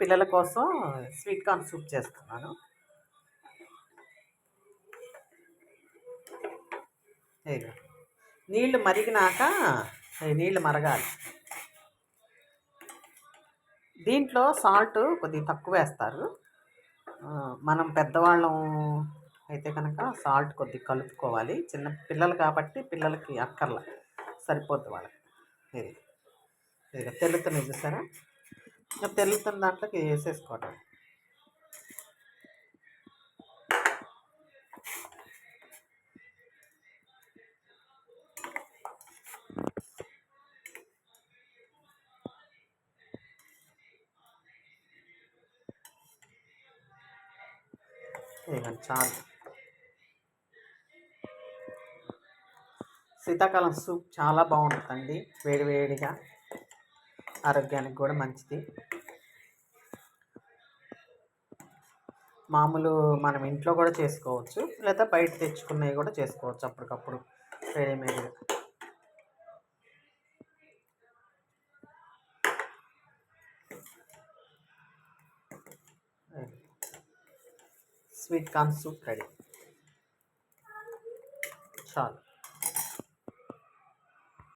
పిల్లల కోసం sweet corn soup చేస్తున్నాను. నీళ్ళు మరిగినాక నీళ్ళు మరగాలి. దీంట్లో సాల్ట్ కొద్దిగా తక్కువ వేస్తారు. మనం పెద్దవాళ్ళం అయితే కనుక సాల్ట్ కొద్దిగా కలుపుకోవాలి. చిన్న పిల్లలు కాబట్టి పిల్లలకి అక్కర్ల. సరిపోద్ది వాళ్ళకి. ఇది ఇది చూసారా? ఇంకా తెల్లుతున్న దాంట్లోకి వేసేసుకోవటం. ఇదిగోండి చాలు. శీతాకాలం సూప్ చాలా బాగుంటుందండి వేడివేడిగా ఆరోగ్యానికి కూడా మంచిది. మామూలు మనం ఇంట్లో కూడా చేసుకోవచ్చు. లేదా బయట తెచ్చుకున్నవి కూడా చేసుకోవచ్చు అప్పటికప్పుడు రెడీమేడ్గా స్వీట్ కార్న్ సూప్ రెడీ. చాలు.